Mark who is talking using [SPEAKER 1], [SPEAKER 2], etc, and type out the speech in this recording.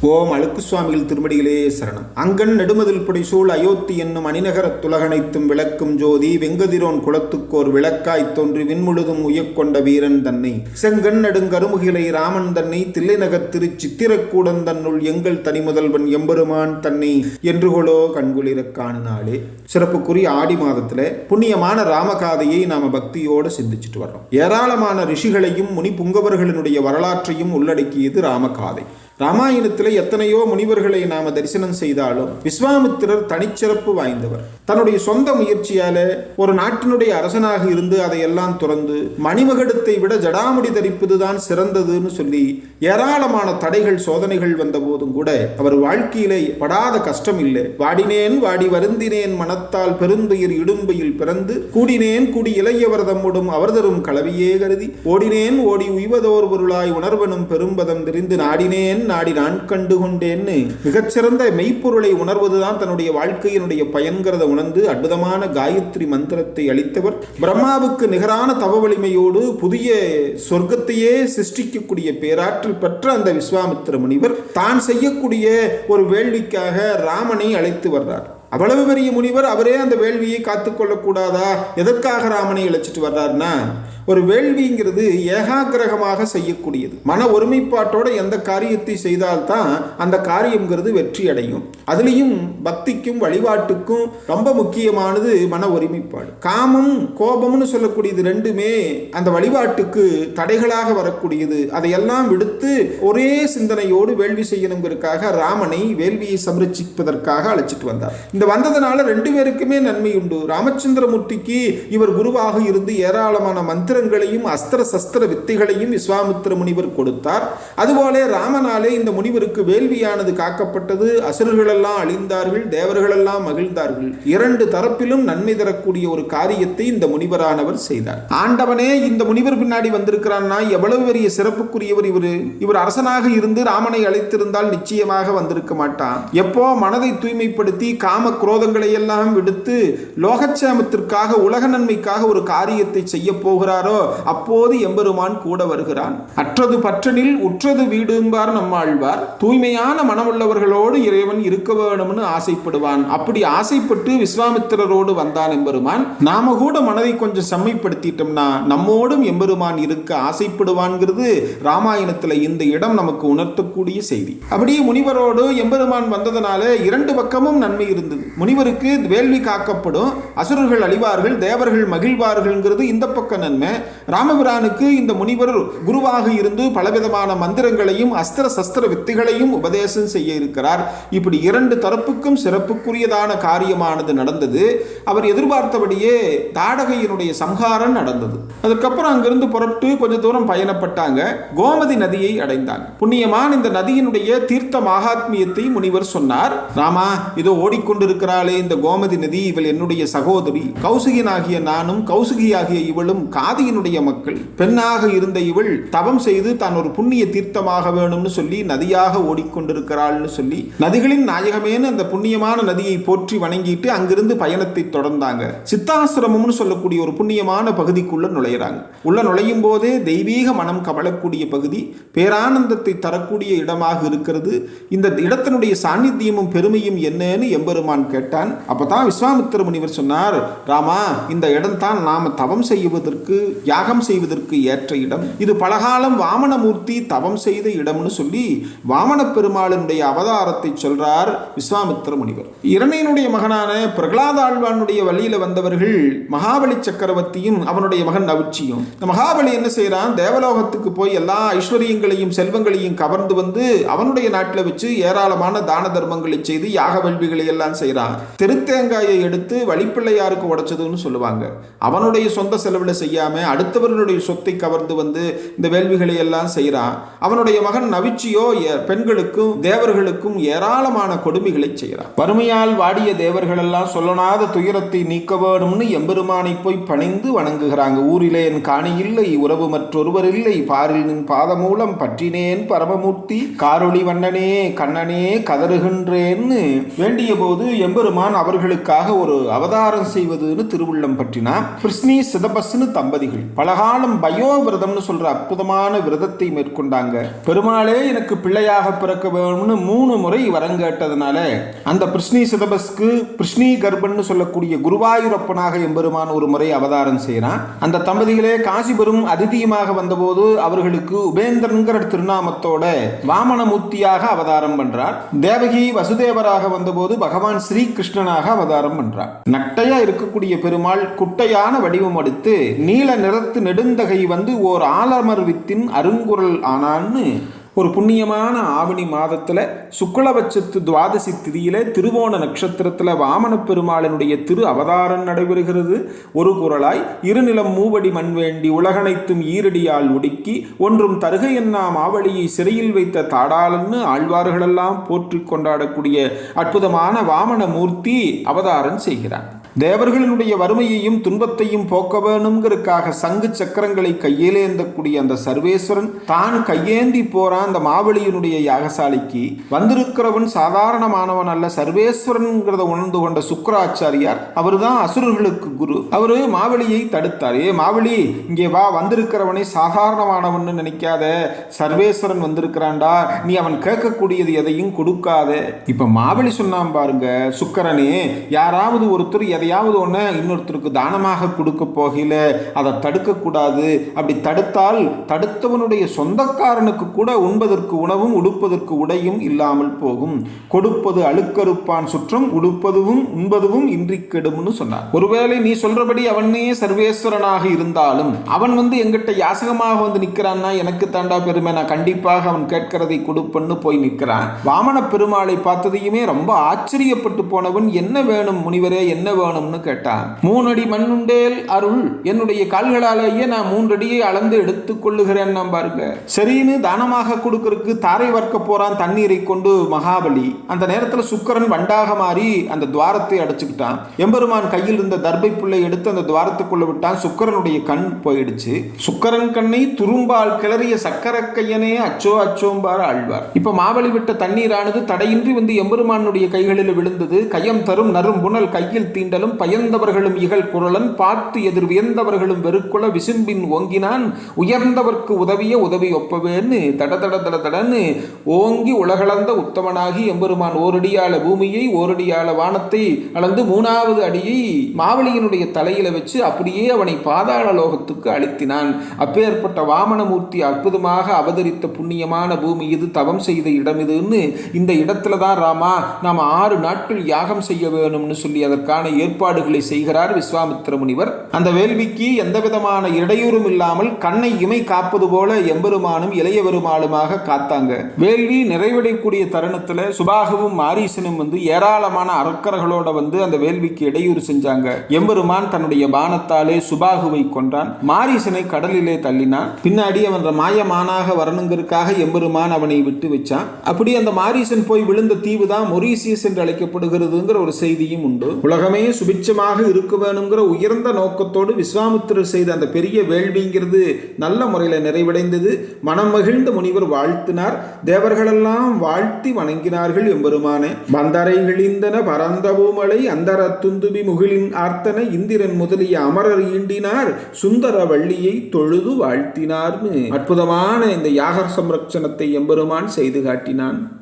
[SPEAKER 1] ஓம் அழுக்கு சுவாமிகள் திருமடிகளே சரணம். அங்கன் நெடுமதில் புடைசூழ் அயோத்தி என்னும் அணிநகரத் துலகனைத்தும் விளக்கும் ஜோதி வெங்கதிரோன் குலத்துக்கோர் விளக்காய்த் தோன்றி விண்முழுதும் உயக்கொண்ட வீரன் தன்னை. செங்கண் நெடுங்கருமுகிலை ராமன் தன்னை தில்லைநகர் திரு சித்திரக்கூடன் தன்னுள் எங்கள் தனிமுதல்வன் எம்பெருமான் தன்னை என்று கொலோ கண்குளிரக் காணினாலே சிறப்புக்குரிய ஆடி மாதத்துல புண்ணியமான ராமகாதையை நாம பக்தியோடு சிந்திச்சுட்டு வர்றோம். ஏராளமான ரிஷிகளையும் முனி புங்கவர்களினுடைய வரலாற்றையும் உள்ளடக்கியது ராமகாதை. ராமாயணத்தில் எத்தனையோ முனிவர்களை நாம தரிசனம் செய்தாலும் விஸ்வாமித்திரர் தனிச்சிறப்பு வாய்ந்தவர். தன்னுடைய சொந்த முயற்சியால ஒரு நாட்டினுடைய அரசனாக இருந்து அதையெல்லாம் துறந்து மணிமகடத்தை விட ஜடாமுடி தரிப்பதுதான் சிறந்ததுன்னு சொல்லி ஏராளமான தடைகள் சோதனைகள் வந்த போதும் கூட அவர் வாழ்க்கையிலே படாத கஷ்டம் இல்லை வாடினேன் வாடி வருந்தினேன் மனத்தால் பெருந்துயிர் இடும்பையில் பிறந்து கூடினேன் கூடி இளையவர் தம்முடும் அவர் தரும் கலவியே கருதி ஓடினேன் ஓடி உய்வதோர் பொருளாய் உணர்வனும் பெரும்பதம் தெரிந்து நாடினேன் நாடி நான் கண்டு கொண்டேன்னு மிகச்சிறந்த மெய்ப்பொருளை உணர்வதுதான் தன்னுடைய வாழ்க்கையினுடைய பயன்கிறத உணர்ந்து அற்புதமான காயத்ரி மந்திரத்தை அளித்தவர். பிரம்மாவுக்கு நிகரான தவ வலிமையோடு புதிய சொர்க்கத்தையே சிருஷ்டிக்கக்கூடிய பேராற்றல் பெற்ற அந்த விஸ்வாமித்திர முனிவர் தான் செய்யக்கூடிய ஒரு வேள்விக்காக ராமனை அழைத்து வர்றார். அவ்வளவு பெரிய முனிவர் அவரே அந்த வேள்வியை காத்துக்கொள்ளக்கூடாதா? எதற்காக ராமனை அழைச்சிட்டு வர்றாருன்னா ஒரு வேள்விங்கிறது ஏகாகிரகமாக செய்யக்கூடியது. மன ஒருமைப்பாட்டோட எந்த காரியத்தை செய்தால்தான் அந்த காரியம்ங்கிறது வெற்றி அடையும். அதுலேயும் பக்திக்கும் வழிபாட்டுக்கும் ரொம்ப முக்கியமானது மன ஒருமைப்பாடு. காமம் கோபம்னு சொல்லக்கூடியது ரெண்டுமே அந்த வழிபாட்டுக்கு தடைகளாக வரக்கூடியது. அதையெல்லாம் விடுத்து ஒரே சிந்தனையோடு வேள்வி செய்யணுங்கிறதுக்காக ராமனை வேள்வியை சமரட்சிப்பதற்காக அழைச்சிட்டு வந்தார். இந்த வந்ததுனால ரெண்டு பேருக்குமே நன்மை உண்டு. ராமச்சந்திரமூர்த்திக்கு இவர் குருவாக இருந்து ஏராளமான மந்திரங்களையும் அஸ்திர சஸ்திர வித்தைகளையும் விஸ்வாமித்திர முனிவர் கொடுத்தார். அதுபோல ராமனாலே இந்த முனிவருக்கு வேள்வியானது காக்கப்பட்டது. அசுரர்களெல்லாம் அழிந்தார்கள் தேவர்களெல்லாம் மகிழ்ந்தார்கள். இரண்டு தரப்பிலும் நன்மை தரக்கூடிய ஒரு காரியத்தை இந்த முனிவரானவர் செய்தார். ஆண்டவனே இந்த முனிவர் பின்னாடி வந்திருக்கிறான்னா எவ்வளவு பெரிய சிறப்புக்குரியவர் இவர். இவர் அரசனாக இருந்து ராமனை அழைத்திருந்தால் நிச்சயமாக வந்திருக்க மாட்டான். எப்போ மனதை தூய்மைப்படுத்தி காம குரோதங்களை எல்லாம் விடுத்து லோகச்சேமத்திற்காக உலக நன்மைக்காக ஒரு காரியத்தை செய்ய போகிறாரோ அப்போது எம்பெருமான் கூட வருகிறான். அற்றது பற்றனில் உற்றது வீடும்பார் நம்மாழ்வார். தூய்மையான மனமுள்ளவர்களோடு இறைவன் இருக்க வேணும்னு ஆசைப்படுவான். அப்படி ஆசைப்பட்டு விஸ்வாமித்திரரோடு வந்தான் எம்பெருமான். நாம கூட மனதை கொஞ்சம் செம்மைப்படுத்திட்டோம்னா நம்மோடும் எம்பெருமான் இருக்க ஆசைப்படுவான்ங்கிறது ராமாயணத்துல இந்த இடம் நமக்கு உணர்த்தக்கூடிய செய்தி. அப்படியே முனிவரோடு எம்பெருமான் வந்ததனால இரண்டு பக்கமும் நன்மை இருந்தது. முனிவருக்கு வேள்வி காக்கப்படும். அசுரர்கள் அழிவார்கள் தேவர்கள் மகிழ்வார்கள்ங்கிறது இந்த பக்க நன்மை. ராமபிரானுக்கு இந்த முனிவர் குருவாக இருந்து பலவிதமான மந்திரங்களையும் அஸ்திர சஸ்திர வித்தைகளையும் உபதேசம் செய்ய இருக்கிறார். இப்படி இரண்டு தரப்புக்கும் சிறப்புக்குரியதான காரியமானது நடந்தது. அவர் எதிர்பார்த்தபடியே தாடகையினுடைய சம்ஹாரம் நடந்தது. அதுக்கப்புறம் அங்கிருந்து புறப்பட்டு கொஞ்ச தூரம் பயணப்பட்டாங்க. கோமதி நதியை அடைந்தாங்க. புண்ணியமான இந்த நதியினுடைய தீர்த்த மகாத்மியத்தை முனிவர் சொன்னார். ராமா இதோ ஓடிக்கொண்டு இருக்கிறாளே இந்த கோமதி நதி இவள் என்னுடைய சகோதரி. கௌசிகனாகிய நானும் கௌசிகியாகிய இவளும் காதியினுடைய மக்கள். பெண்ணாக இருந்த இவள் தவம் செய்து தான் ஒரு புண்ணிய தீர்த்தமாக வேணும்னு சொல்லி நதியாக ஓடிக்கொண்டிருக்கிறாள்னு சொல்லி நதிகளின் நாயகமேனு அந்த புண்ணியமான நதியை போற்றி வணங்கிட்டு அங்கிருந்து பயணத்தை தொடர்ந்தாங்க. சித்தாசிரமம்னு சொல்லக்கூடிய ஒரு புண்ணியமான பகுதிக்குள்ள நுழையிறாங்க. உள்ள நுழையும் போதே தெய்வீக மனம் கவலக்கூடிய பகுதி பேரானந்தத்தை தரக்கூடிய இடமாக இருக்கிறது. இந்த இடத்தினுடைய சாநித்தியமும் பெருமையும் என்னன்னு எம்பெருமான் கேட்டான். அப்பதான் விஸ்வாமித்திர முனிவர் சொன்னார் ராமா இந்த இடம் தான் தவம் செய்வதற்கு யாகம் செய்வதற்கு ஏற்ற இடம். இது பலகாலம் வாமனமூர்த்தி தவம் செய்த இடம்னு சொல்லி வாமன பெருமாளினுடைய அவதாரத்தை சொல்றார் விஸ்வாமித்திர முனிவர் இரணையனுடைய மகனான பிரகலாத ஆழ்வானுடைய வழியில வந்தவர்கள் மகாபலி சக்கரவர்த்தியும் அவனுடைய மகன் நவுச்சியும். இந்த மகாபலி என்ன செய்யறான் தேவலோகத்துக்கு போய் எல்லா ஐஸ்வர்யங்களையும் செல்வங்களையும் கவர்ந்து வந்து அவனுடைய நாட்டில் வச்சு ஏராளமான தான தர்மங்களை செய்து யாக வேள்விகளை எல்லாம் செய்து செய்கிறான். திருத்தேங்காயை எடுத்து வழிப்பிள்ளையாருக்கு உடைச்சதுன்னு சொல்லுவாங்க. அவனுடைய சொந்த செலவில் செய்யாம அடுத்தவர்களுடைய சொத்தை கவர்ந்து வந்து இந்த வேள்விகளை எல்லாம் செய்கிறான். அவனுடைய மகன் நவிச்சியோ பெண்களுக்கும் தேவர்களுக்கும் ஏராளமான கொடுமைகளை செய்கிறான். வறுமையால் வாடிய தேவர்கள் எல்லாம் சொல்லனாத துயரத்தை நீக்க வேணும்னு எம்பெருமானை போய் பணிந்து வணங்குகிறாங்க. ஊரிலே என் காணி இல்லை உறவு மற்றொருவர் இல்லை. பாரில் நின் பாதமூலம் பற்றினேன் பரமமூர்த்தி. காரொளி வண்ணனே கண்ணனே கதறுகின்றேன்னு வேண்டிய போது எம்பெருமான் அவர்களுக்காக ஒரு அவதாரம் செய்வதுன்னு திருவுள்ளம் பற்றினா கிருஷ்ணி சிதபஸ்னு தம்பதிகள். பலகாலம் பயோ விரதம்னு சொல்ற அற்புதமான விரதத்தை மேற்கொண்டாங்க. பெருமாளே எனக்கு பிள்ளையாக பிறக்க வேணும்னு மூணு முறை வரம் கேட்டதுனால அந்த கிருஷ்ணி சிதபஸ்க்கு கிருஷ்ணி கர்ப்பன்னு சொல்லக்கூடிய குருவாயூரப்பனாக எம்பெருமான் ஒரு முறை அவதாரம் செய்கிறான் அந்த தம்பதிகளே காசிபெரும் அதிதியமாக வந்தபோது அவர்களுக்கு உபேந்திரங்கிற திருநாமத்தோட வாமனமூர்த்தியாக அவதாரம் பண்றார். தேவகி வசுதேவராக வந்தபோது பகவான் ஸ்ரீகிருஷ்ணனாக அவதாரம் பண்றார். நட்டையா இருக்கக்கூடிய பெருமாள் குட்டையான வடிவம் எடுத்து நீல நிறத்து நெடுந்தகை வந்து ஓர் ஆலமர் வித்தின் அருங்குரல் ஆனான்னு ஒரு புண்ணியமான ஆவணி மாதத்தில் சுக்லபட்சத்து துவாதசி திதியில் திருவோண நட்சத்திரத்தில் வாமன பெருமாளினுடைய திரு அவதாரம் நடைபெறுகிறது. ஒரு குரலாய் இருநிலம் மூவடி மண் வேண்டி உலகனைத்தும் ஈரடியால் ஒடுக்கி ஒன்றும் தருகை என்னா மாவழியை சிறையில் வைத்த தாடாளன்னு ஆழ்வார்களெல்லாம் போற்றி கொண்டாடக்கூடிய அற்புதமான வாமன மூர்த்தி அவதாரம் செய்கிறார். தேவர்களினுடைய வறுமையையும் துன்பத்தையும் போக்க வேணுங்கிறதுக்காக சங்கு சக்கரங்களை கையிலேந்தக்கூடிய அந்த சர்வேஸ்வரன் தான் கையேந்தி போறான் அந்த மாவலியினுடைய யாகசாலைக்கு. வந்திருக்கிறவன் சாதாரணமானவன் அல்ல சர்வேஸ்வரன்கிறத உணர்ந்து கொண்ட சுக்கராச்சாரியார் அவர் தான் அசுரர்களுக்கு குரு. அவரு மாவெளியை தடுத்தார். ஏ மாவெளி இங்கே வா வந்திருக்கிறவனை சாதாரணமானவன் நினைக்காத. சர்வேஸ்வரன் வந்திருக்கிறான்டா நீ அவன் கேட்கக்கூடியது எதையும் கொடுக்காத. இப்ப மாவெளி சொன்னான் பாருங்க சுக்கரனே யாராவது ஒருத்தர் எதை எதையாவது ஒன்று இன்னொருத்தருக்கு தானமாக கொடுக்க போகையில் அதை தடுக்கக்கூடாது அப்படி தடுத்தால் தடுத்தவனுடைய சொந்தக்காரனுக்கு கூட உண்பதற்கு உணவும் உடுப்பதற்கு உடையும் இல்லாமல் போகும். கொடுப்பது அழுக்கறுப்பான் சுற்றம் உடுப்பதுவும் உண்பதுவும் இன்றி கெடும்னு சொன்னார். ஒருவேளை நீ சொல்றபடி அவனே சர்வேஸ்வரனாக இருந்தாலும் அவன் வந்து எங்கிட்ட யாசகமாக வந்து நிற்கிறான்னா எனக்கு தாண்டா பெருமை. நான் கண்டிப்பாக அவன் கேட்கிறதை கொடுப்பன்னு போய் நிற்கிறான். வாமன பெருமாளை பார்த்ததையுமே ரொம்ப ஆச்சரியப்பட்டு போனவன் என்ன வேணும் முனிவரே என்ன வேணும் ஆகணும்னு கேட்டான். மூணடி மண்ணுண்டேல் அருள் என்னுடைய கால்களாலேயே நான் மூன்றடியை அளந்து எடுத்துக் கொள்ளுகிறேன் பாருங்க. சரின்னு தானமாக கொடுக்கறதுக்கு தாரை வர்க்க போறான் தண்ணீரை கொண்டு மகாபலி. அந்த நேரத்தில் சுக்கரன் வண்டாக மாறி அந்த துவாரத்தை அடைச்சுக்கிட்டான். எம்பெருமான் கையில் இருந்த தர்பை புல்லை எடுத்து அந்த துவாரத்துக்குள்ள விட்டான். சுக்கரனுடைய கண் போயிடுச்சு. சுக்கரன் கண்ணை துரும்பால் கிளறிய சக்கரக்கையனே அச்சோ அச்சோம்பார் ஆழ்வார். இப்ப மாவழி விட்ட தண்ணீரானது தடையின்றி வந்து எம்பெருமானுடைய கைகளில் விழுந்தது. கையம் தரும் நரும் புனல் கையில் தீண்ட தீண்டலும் பயந்தவர்களும் இகழ் குரலன் பார்த்து எதிர் வியந்தவர்களும் வெறுக்குல விசும்பின் ஓங்கினான். உயர்ந்தவர்க்கு உதவிய உதவி ஒப்பவேன்னு தட தட தட தடன்னு ஓங்கி உலகளந்த உத்தமனாகி எம்பெருமான் ஓரடியால பூமியை ஓரடியால வானத்தை அளந்து மூணாவது அடியை மாவலியினுடைய தலையில வச்சு அப்படியே அவனை பாதாள லோகத்துக்கு அழுத்தினான். அப்பேற்பட்ட வாமனமூர்த்தி அற்புதமாக அவதரித்த புண்ணியமான பூமி இது தவம் செய்த இடம் இதுன்னு இந்த இடத்துல தான் ராமா நாம் ஆறு நாட்கள் யாகம் செய்ய வேணும்னு சொல்லி அதற்கான ஏற்பாடுகளை செய்கிறார் விஸ்வாமித்திர முனிவர் அந்த வேள்விக்கு எந்த விதமான இடையூறும் இல்லாமல் கண்ணை இமை காப்பது போல எம்பெருமானும் இளைய பெருமாளுமாக காத்தாங்க. வேள்வி நிறைவடையக்கூடிய தருணத்துல சுபாகவும் மாரீசனும் வந்து ஏராளமான அரக்கர்களோட வந்து அந்த வேள்விக்கு இடையூறு செஞ்சாங்க. எம்பெருமான் தன்னுடைய பானத்தாலே சுபாகுவை கொன்றான். மாரீசனை கடலிலே தள்ளினான். பின்னாடி அவன் மாயமானாக வரணுங்கிறதுக்காக எம்பெருமான் அவனை விட்டு வச்சான். அப்படி அந்த மாரீசன் போய் விழுந்த தீவு தான் மொரீசியஸ் என்று அழைக்கப்படுகிறதுங்கிற ஒரு செய்தியும் உண்டு. உலகமே சுபிட்சமாக இருக்க வேணுங்கிற உயர்ந்த நோக்கத்தோடு விஸ்வாமித்திரர் செய்த அந்த பெரிய வேள்விங்கிறது நல்ல முறையில் நிறைவடைந்தது. மனம் மகிழ்ந்த முனிவர் வாழ்த்தினார். தேவர்களெல்லாம் வாழ்த்தி வணங்கினார்கள் எம்பெருமானே. வந்தரைகளிந்தன பரந்த பூமலை அந்தர துந்துபி முகிலின் ஆர்த்தன இந்திரன் முதலிய அமரர் ஈண்டினார் சுந்தர வள்ளியை தொழுது வாழ்த்தினார்னு. அற்புதமான இந்த யாகர் சம்ரட்சணத்தை எம்பெருமான் செய்து காட்டினான்.